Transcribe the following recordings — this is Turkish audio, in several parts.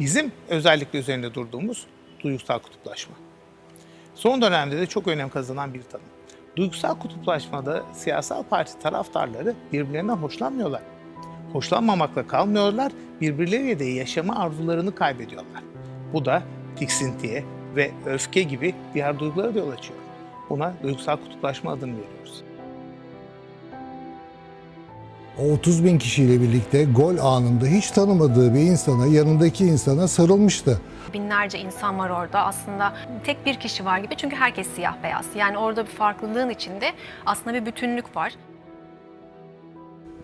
Bizim özellikle üzerinde durduğumuz duygusal kutuplaşma. Son dönemde de çok önem kazanan bir tanım. Duygusal kutuplaşmada siyasal parti taraftarları birbirlerinden hoşlanmıyorlar. Hoşlanmamakla kalmıyorlar, birbirleriyle de yaşama arzularını kaybediyorlar. Bu da tiksintiye ve öfke gibi diğer duygulara da yol açıyor. Buna duygusal kutuplaşma adını veriyoruz. O 30 bin kişiyle birlikte gol anında hiç tanımadığı bir insana, yanındaki insana sarılmıştı. Binlerce insan var orada. Aslında tek bir kişi var gibi çünkü herkes siyah beyaz. Yani orada bir farklılığın içinde aslında bir bütünlük var.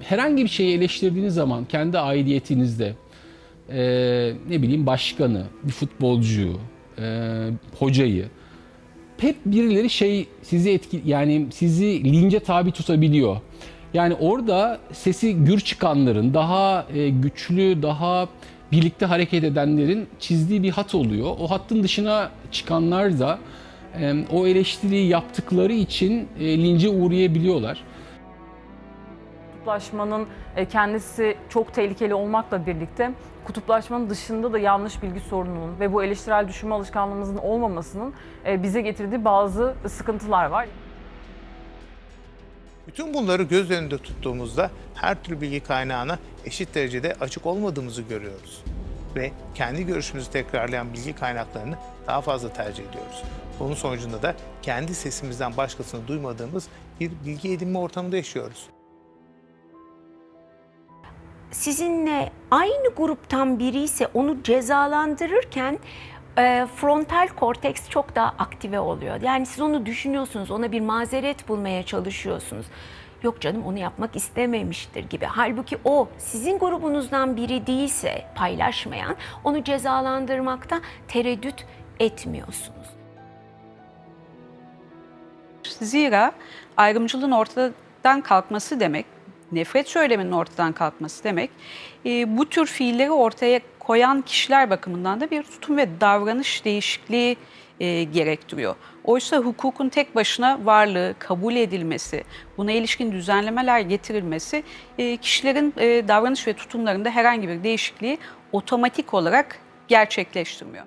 herhangi bir şeyi eleştirdiğiniz zaman kendi aidiyetinizde e, ne bileyim başkanı, bir futbolcuyu, e, hocayı hep birileri şey sizi etki yani sizi lince tabi tutabiliyor. Yani orada sesi gür çıkanların, daha e, güçlü, daha birlikte hareket edenlerin çizdiği bir hat oluyor. O hattın dışına çıkanlar da e, o eleştiriyi yaptıkları için e, lince uğrayabiliyorlar. Kutuplaşmanın kendisi çok tehlikeli olmakla birlikte kutuplaşmanın dışında da yanlış bilgi sorununun ve bu eleştirel düşünme alışkanlığımızın olmamasının bize getirdiği bazı sıkıntılar var. Bütün bunları göz önünde tuttuğumuzda her türlü bilgi kaynağına eşit derecede açık olmadığımızı görüyoruz. Ve kendi görüşümüzü tekrarlayan bilgi kaynaklarını daha fazla tercih ediyoruz. Bunun sonucunda da kendi sesimizden başkasını duymadığımız bir bilgi edinme ortamında yaşıyoruz. sizinle aynı gruptan biri ise onu cezalandırırken e, frontal korteks çok daha aktive oluyor. Yani siz onu düşünüyorsunuz, ona bir mazeret bulmaya çalışıyorsunuz. Yok canım onu yapmak istememiştir gibi. Halbuki o sizin grubunuzdan biri değilse paylaşmayan onu cezalandırmakta tereddüt etmiyorsunuz. Zira ayrımcılığın ortadan kalkması demek, nefret söyleminin ortadan kalkması demek, e, bu tür fiilleri ortaya koyan kişiler bakımından da bir tutum ve davranış değişikliği e, gerektiriyor. Oysa hukukun tek başına varlığı, kabul edilmesi, buna ilişkin düzenlemeler getirilmesi e, kişilerin e, davranış ve tutumlarında herhangi bir değişikliği otomatik olarak gerçekleştirmiyor.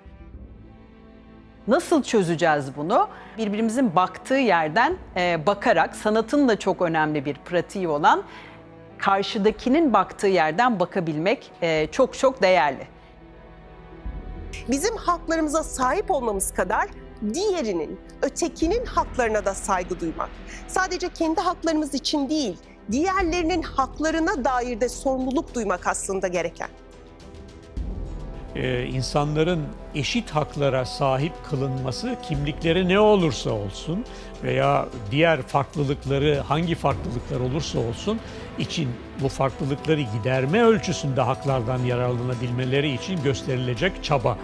Nasıl çözeceğiz bunu? Birbirimizin baktığı yerden e, bakarak sanatın da çok önemli bir pratiği olan karşıdakinin baktığı yerden bakabilmek e, çok çok değerli. bizim haklarımıza sahip olmamız kadar diğerinin, ötekinin haklarına da saygı duymak. Sadece kendi haklarımız için değil, diğerlerinin haklarına dair de sorumluluk duymak aslında gereken. Ee, insanların eşit haklara sahip kılınması kimlikleri ne olursa olsun veya diğer farklılıkları hangi farklılıklar olursa olsun için bu farklılıkları giderme ölçüsünde haklardan yararlanabilmeleri için gösterilecek çaba.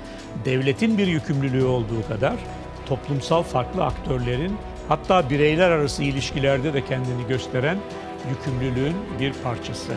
Devletin bir yükümlülüğü olduğu kadar toplumsal farklı aktörlerin hatta bireyler arası ilişkilerde de kendini gösteren yükümlülüğün bir parçası.